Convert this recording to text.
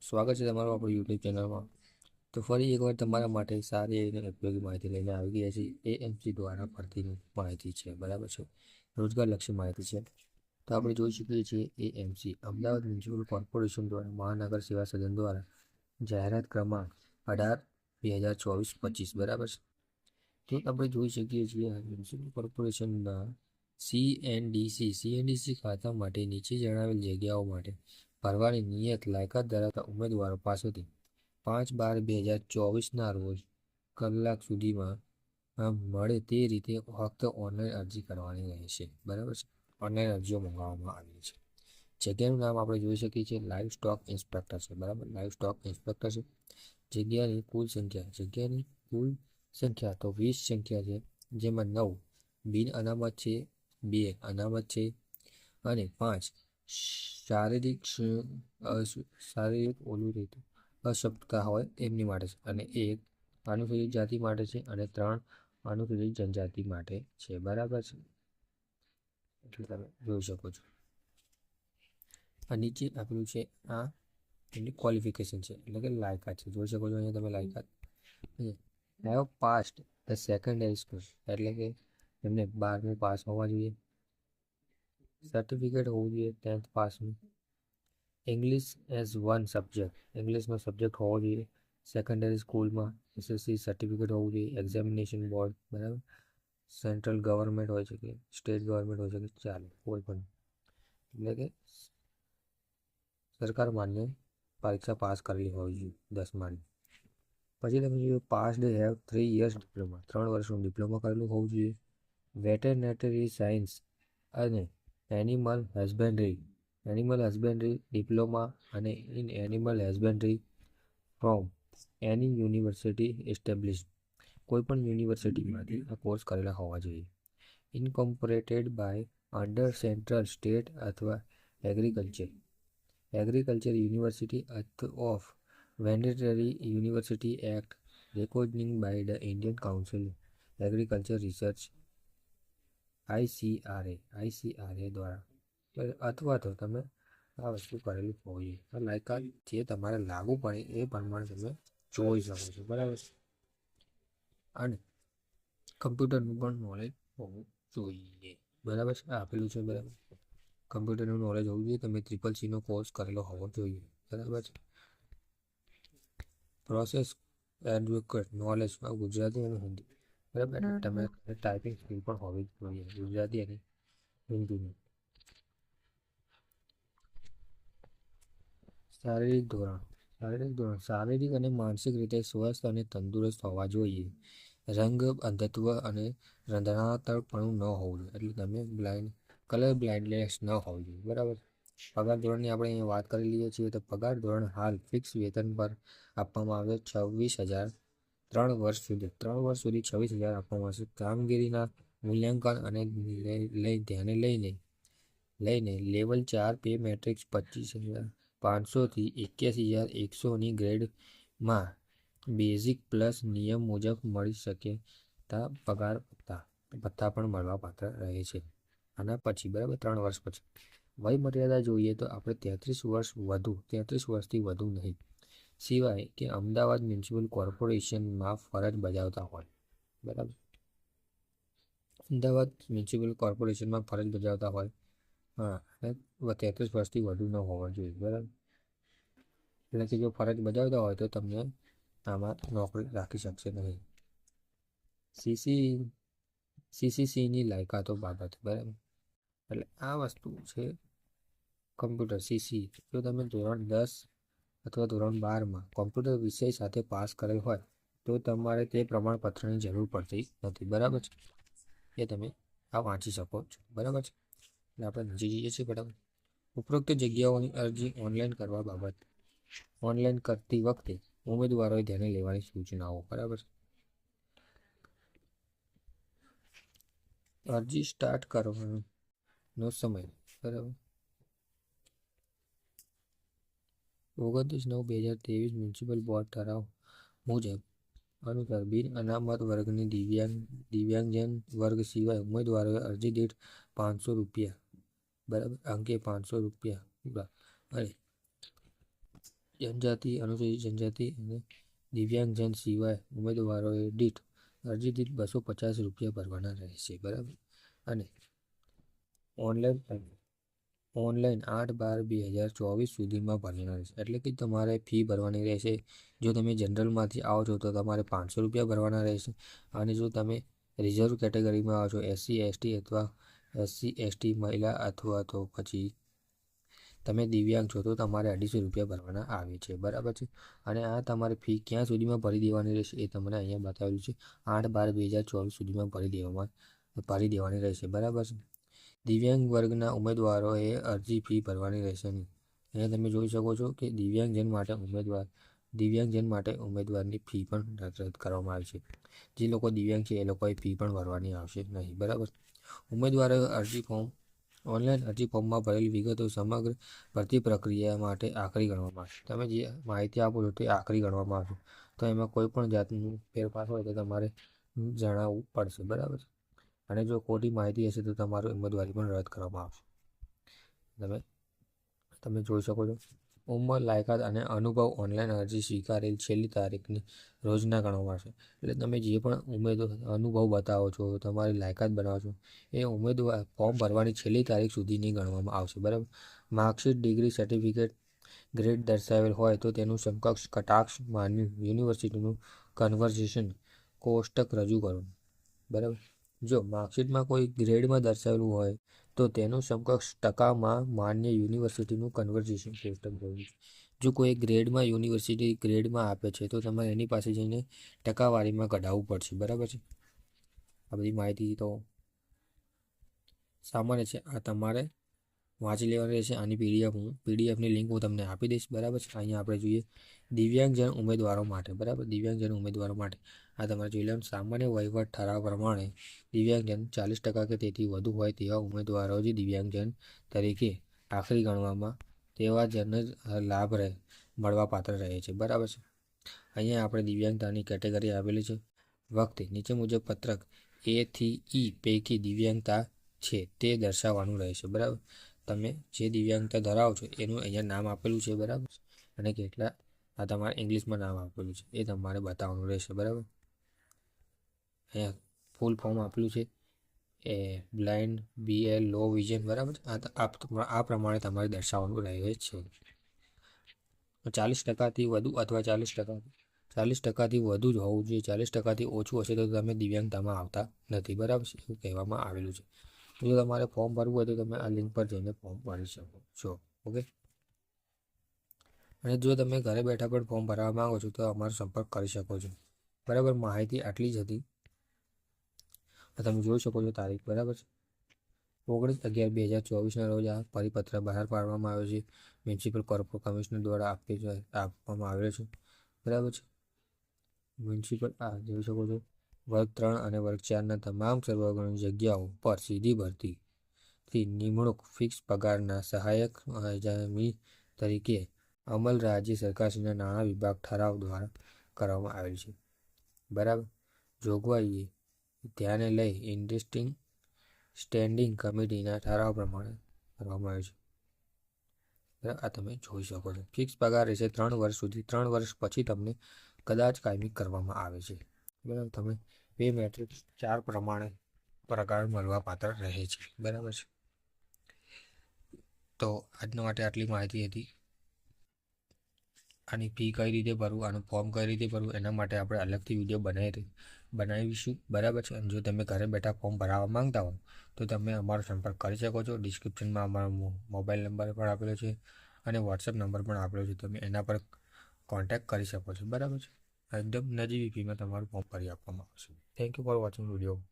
સ્વાગત છે તમારું આપણું યુટ્યુબ ચેનલમાં. તો ફરી એકવાર તમારા માટે સારી અને ઉપયોગી માહિતી લઈને આવી ગયા એ એએમસી દ્વારા ભરતીની માહિતી છે. બરાબર છે? રોજગારલક્ષી માહિતી છે. તો આપણે જોઈ શકીએ છીએ એએમસી અમદાવાદ મ્યુનિસિપલ કોર્પોરેશન દ્વારા મહાનગર સેવા સદન દ્વારા જાહેરાત ક્રમાંક અઢાર બે હજાર ચોવીસ પચીસ. બરાબર છે? તો આપણે જોઈ શકીએ છીએ મ્યુનિસિપલ કોર્પોરેશનના સીએનડીસી સીએનડીસી ખાતા માટે નીચે જણાવેલ જગ્યાઓ માટે ભરવાની નિયત લાયકાત ધરાવતા ઉમેદવારો પાસેથી પાંચ બાર બે હજાર ચોવીસના રોજ કલાક સુધીમાં મળે તે રીતે ફક્ત ઓનલાઈન અરજી કરવાની રહેશે બરાબર છે? ઓનલાઈન અરજીઓ મંગાવવામાં આવી છે. જગ્યાનું નામ આપણે જોઈ શકીએ છીએ. લાઈવ સ્ટોક ઇન્સ્પેક્ટર છે. બરાબર? લાઈવ સ્ટોક ઇન્સ્પેક્ટર છે. જગ્યાની કુલ સંખ્યા. જગ્યાની કુલ સંખ્યા તો વીસ સંખ્યા છે, જેમાં નવ બિન અનામત છે, બે અનામત છે અને પાંચ શારીરિક શારીરિક ઓલું રહેતું અશક્તતા હોય એમની માટે છે. અને એક અનુસૂચિત જાતિ માટે છે અને ત્રણ અનુસૂચિત જનજાતિ માટે છે. બરાબર છે? એટલે તમે જોઈ શકો છો. આ નીચે આપેલું છે આ એની ક્વોલિફિકેશન છે. એટલે કે લાયકાત છે. જોઈ શકો છો અહીંયા તમે લાયકાત. Have passed the secondary school એટલે કે એમને બારમું પાસ હોવા જોઈએ. સર્ટિફિકેટ હોવું જોઈએ ટેન્થ પાસનું ઇંગ્લિશ એઝ વન સબ્જેક્ટ ઇંગ્લિશનો સબ્જેક્ટ હોવો જોઈએ. સેકન્ડરી સ્કૂલમાં એસએસસી સર્ટિફિકેટ હોવું જોઈએ. એક્ઝામિનેશન બોર્ડ બરાબર? સેન્ટ્રલ ગવર્મેન્ટ હોય છે કે સ્ટેટ ગવર્મેન્ટ હોય છે કે ચાલે, કોઈ પણ. એટલે કે સરકાર માન્ય પરીક્ષા પાસ કરેલી હોવી જોઈએ દસમાની પછી તમે જોયું pass they have three years diploma ત્રણ વર્ષનું ડિપ્લોમા કરેલું હોવું જોઈએ. વેટરનેટરી સાયન્સ અને animal husbandry animal husbandry diploma અને in animal husbandry from any university establish કોઈપણ યુનિવર્સિટીમાંથી આ કોર્સ કરેલા હોવા જોઈએ. Incorporated by under central state અથવા agriculture agriculture university of વેન્ડેટરી university act recording by the Indian council agriculture research ICRA ICRA દ્વારા. અથવા તો તમે આ વસ્તુ કરેલી હોવું જોઈએ. લાયકાત જે તમારે લાગુ પડે એ પ્રમાણે તમે જોઈ શકો છો. બરાબર અને કમ્પ્યુટરનું પણ નોલેજ હોવું જોઈએ. બરાબર છે? આપેલું છે, બરાબર. કમ્પ્યુટરનું નોલેજ હોવું જોઈએ. તમે ટ્રિપલ સીનો કોર્સ કરેલો હોવો જોઈએ. બરાબર છે? પ્રોસેસ એડવોકેટ નોલેજ ગુજરાતી અને હિન્દી. બરાબર તમે ટાઈપિંગ સ્કિલ પણ હોવી જોઈએ. ગુજરાતી અને હિન્દીની. શારીરિક ધોરણ. શારીરિક ધોરણ. શારીરિક અને માનસિક રીતે સ્વસ્થ અને તંદુરસ્ત હોવા જોઈએ. રંગ અંધત્વ અને રંધનાતરપણું ન હોવું જોઈએ. એટલે તમે બ્લાઇન્ડ કલર બ્લાઇન્ડનેસ ન હોવું જોઈએ. બરાબર? પગાર ધોરણની આપણે અહીંયા વાત કરી લઈએ છીએ તો પગાર ધોરણ હાલ ફિક્સ વેતન પર આપવામાં આવે છવ્વીસ હજાર ત્રણ વર્ષ સુધી, ત્રણ વર્ષ સુધી છવ્વીસ હજાર આપવામાં આવશે. કામગીરીના મૂલ્યાંકન અને લઈ ધ્યાને લઈને લઈને લેવલ ચાર પે મેટ્રિક્સ પચીસ હજાર પાંચસોથી એક્યાસી હજાર એકસોની ગ્રેડમાં બેઝિક પ્લસ નિયમ મુજબ મળી શકે તા પગાર ભત્તા ભત્તા પણ મળવાપાત્ર રહે છે. આના પછી, બરાબર ત્રણ વર્ષ પછી. વય મર્યાદા જોઈએ તો આપણે તેત્રીસ વર્ષ વધુ, તેત્રીસ વર્ષથી વધુ નહીં. સિવાય કે અમદાવાદ મ્યુનિસિપલ કોર્પોરેશનમાં ફરજ બજાવતા હોય. બરાબર? અમદાવાદ મ્યુનિસિપલ કોર્પોરેશનમાં ફરજ બજાવતા હોય. હા તેત્રીસ વર્ષથી વધુ ન હોવા જોઈએ. બરાબર? એટલે કે જો ફરજ બજાવતા હોય તો તમને આમાં નોકરી રાખી શકશે નહીં. સીસી સીસીસીની લાયકાતો બાબત. બરાબર? એટલે આ વસ્તુ છે કમ્પ્યુટર સીસી જો તમે ધોરણ દસ અથવા ધોરણ બારમાં કોમ્પ્યુટર વિષય સાથે પાસ કરેલ હોય, તો તમારે તે પ્રમાણપત્રની જરૂર પડતી નથી. બરાબર છે? એ તમે આ વાંચી શકો છો. બરાબર છે? એટલે આપણે નજીક જઈએ છીએ બરાબર. ઉપરોક્ત જગ્યાઓની અરજી ઓનલાઈન કરવા બાબત. ઓનલાઈન કરતી વખતે ઉમેદવારોએ ધ્યાને લેવાની સૂચનાઓ. બરાબર અરજી સ્ટાર્ટ કરવાનો સમય. બરાબર. ઓગણત્રીસ નવ બે હજાર ત્રેવીસ મ્યુનિસિપલ બોર્ડ ઠરાવ મુજબ અનુસાર બિન અનામત વર્ગની દિવ્યાંગ, દિવ્યાંગજન વર્ગ સિવાય ઉમેદવારોએ અરજી દીઠ પાંચસો રૂપિયા, બરાબર, અંકે પાંચસો રૂપિયા અને જનજાતિ, અનુસૂચિત જનજાતિ અને દિવ્યાંગજન સિવાય ઉમેદવારોએ દીઠ અરજી દીઠ બસો પચાસ રૂપિયા ભરવાના રહેશે, બરાબર. અને ઓનલાઈન ઓનલાઈન આઠ બાર બે હજાર ચોવીસ સુધીમાં ભરવાના રહેશે એટલે કે તમારે ફી ભરવાની રહેશે. જો તમે જનરલમાંથી આવો છો તો તમારે પાંચસો રૂપિયા ભરવાના રહેશે. અને જો તમે રિઝર્વ કેટેગરીમાં આવો છો, એસસી, એસટી અથવા એસસી, એસટી મહિલા અથવા તો પછી તમે દિવ્યાંગ છો તો તમારે અઢીસો રૂપિયા ભરવાના આવે છે. બરાબર છે? અને આ તમારે ફી ક્યાં સુધીમાં ભરી દેવાની રહેશે એ તમને અહીંયા બતાવેલું છે. આઠ બાર બે હજાર ચોવીસ સુધીમાં ભરી દેવામાં, ભરી દેવાની રહેશે. બરાબર છે? દિવ્યાંગ વર્ગના ઉમેદવારોએ અરજી ફી ભરવાની રહેશે નહીં. અહીંયા તમે જોઈ શકો છો કે દિવ્યાંગજન માટે ઉમેદવાર, દિવ્યાંગજન માટે ઉમેદવારની ફી પણ રદ કરવામાં આવી છે. જે લોકો દિવ્યાંગ છે, એ લોકોએ ફી પણ ભરવાની આવશે નહીં, બરાબર? ઉમેદવારોએ અરજી ફોર્મ, ઓનલાઈન અરજી ફોર્મમાં ભરેલી વિગતો સમગ્ર ભરતી પ્રક્રિયા માટે આખરી ગણવામાં આવશે. તમે જે માહિતી આપો છો તે આખરી ગણવામાં આવશે. તો એમાં કોઈ પણ જાતનું ફેરફાર હોય તો તમારે જણાવવું પડશે, બરાબર? અને જો ખોટી માહિતી હશે તો તમારું ઉમેદવારી પણ રદ કરવામાં આવશે. તમે તમે જોઈ શકો છો. ઉંમર, લાયકાત અને અનુભવ ઓનલાઈન અરજી સ્વીકારેલ છેલ્લી તારીખની રોજના ગણવામાં આવશે. એટલે તમે જે પણ ઉમેદવાર અનુભવ બતાવો છો, તમારી લાયકાત બનાવો છો, એ ઉમેદવાર ફોર્મ ભરવાની છેલ્લી તારીખ સુધીની ગણવામાં આવશે. બરાબર? માર્કશીટ, ડિગ્રી સર્ટિફિકેટ ગ્રેડ દર્શાવેલ હોય તો તેનું સમકક્ષ કટાક્ષ માન્યું યુનિવર્સિટીનું કન્વર્ઝેશન કોષ્ટક રજૂ કરો. બરાબર? જો માર્કશીટમાં કોઈ ગ્રેડમાં દર્શાવેલું હોય, તો તેનું સમકક્ષ ટકામાં માન્ય યુનિવર્સિટીનું કન્વર્ઝેશન સિસ્ટમ જોઈએ. જો કોઈ ગ્રેડમાં યુનિવર્સિટી ગ્રેડમાં આપે છે, તો તમારે એની પાસે જઈને ટકાવારીમાં કઢાવવું પડશે. બરાબર છે? આ બધી માહિતી તો સામાન્ય છે. આ તમારે વાંચી લેવાની રહેશે. આની પીડીએફ હું પીડીએફની લિંક હું તમને આપી દઈશ. બરાબર છે? અહીંયા આપણે જોઈએ દિવ્યાંગજન ઉમેદવારો માટે, બરાબર? દિવ્યાંગજન ઉમેદવારો માટે. આ તમારે જોઈ લેવાનું સામાન્ય વહીવટ ઠરાવ પ્રમાણે દિવ્યાંગજન ચાલીસ ટકા કે તેથી વધુ હોય તેવા ઉમેદવારો જ દિવ્યાંગજન તરીકે આખરી ગણવામાં તેવા જન લાભ રહે, મળવા પાત્ર રહે છે. બરાબર છે? અહીંયા આપણે દિવ્યાંગતાની કેટેગરી આપેલી છે. વખતે નીચે મુજબ પત્રક એ થી ઈ પૈકી દિવ્યાંગતા છે તે દર્શાવવાનું રહેશે. બરાબર? તમે જે દિવ્યાંગતા ધરાવો છો એનું અહીંયા નામ આપેલું છે. બરાબર? અને કેટલા આ તમારે ઇંગ્લિશમાં નામ આપેલું છે. એ તમારે બતાવવાનું રહેશે, બરાબર? અહીંયા ફૂલ ફોર્મ આપેલું છે. A blind B L low vision બરાબર આ પ્રમાણે તમારે દર્શાવવાનું રહે છે. ચાલીસ ટકાથી વધુ અથવા ચાલીસ ટકા, ચાલીસ ટકાથી વધુ જ હોવું જોઈએ. ચાલીસ ટકાથી ઓછું હશે તો તમે દિવ્યાંગતામાં આવતા નથી, બરાબર એવું કહેવામાં આવેલું છે. જો તમારે ફોર્મ ભરવું હોય તો તમે આ લિંક પર જઈને ફોર્મ ભરી શકો છો. ઓકે અને જો તમે ઘરે બેઠા પણ ફોર્મ ભરવા માંગો છો, તો અમારો સંપર્ક કરી શકો છો. બરાબર? માહિતી આટલી જ હતી. તમે જોઈ શકો છો તારીખ, બરાબર છે? ઓગણીસ અગિયાર બે હજાર ચોવીસના રોજ આ પરિપત્ર બહાર પાડવામાં આવ્યો છે. મ્યુનિસિપલ કોર્પોરેટ કમિશનર દ્વારા આપી આપવામાં આવેલો છે. બરાબર છે? મ્યુનિસિપલ, આ જોઈ શકો છો. વર્ગ ત્રણ અને વર્ગ ચારના તમામ સર્વગણની જગ્યાઓ પર સીધી ભરતીથી નિમણૂક ફિક્સ પગારના સહાયક હજામી તરીકે અમલ રાજ્ય સરકારશ્રીના નાણાં વિભાગ ઠરાવ દ્વારા કરવામાં આવેલ છે. બરાબર? જોગવાઈએ ધ્યાને લઈ ઇન્ટરેસ્ટિંગ સ્ટેન્ડિંગ કમિટીના ઠરાવ પ્રમાણે કરવામાં આવ્યો છે. આ તમે જોઈ શકો છો. ફિક્સ પગાર રહેશે ત્રણ વર્ષ સુધી. ત્રણ વર્ષ પછી તમને કદાચ કાયમી કરવામાં આવે છે. બરાબર? તમે બે મેટ્રિક્સ ચાર પ્રમાણે પ્રકાર મળવા પાત્ર રહે છે. બરાબર છે? તો આજના માટે આટલી માહિતી હતી. આની ફી કઈ રીતે ભરવું, આનું ફોર્મ કઈ રીતે ભરવું, એના માટે આપણે અલગથી વીડિયો બનાવી બનાવીશું. બરાબર છે? અને જો તમે ઘરે બેઠા ફોર્મ ભરાવવા માંગતા હો, તો તમે અમારો સંપર્ક કરી શકો છો. ડિસ્ક્રિપ્શનમાં અમારો મોબાઈલ નંબર પણ આપેલો છે અને વોટ્સએપ નંબર પણ આપેલો છે. તમે એના પર કોન્ટેક્ટ કરી શકો છો. બરાબર છે? એકદમ નજીવી ફીમાં તમારું ફોર્મ ભરી આપવામાં આવશે. Thank you for watching video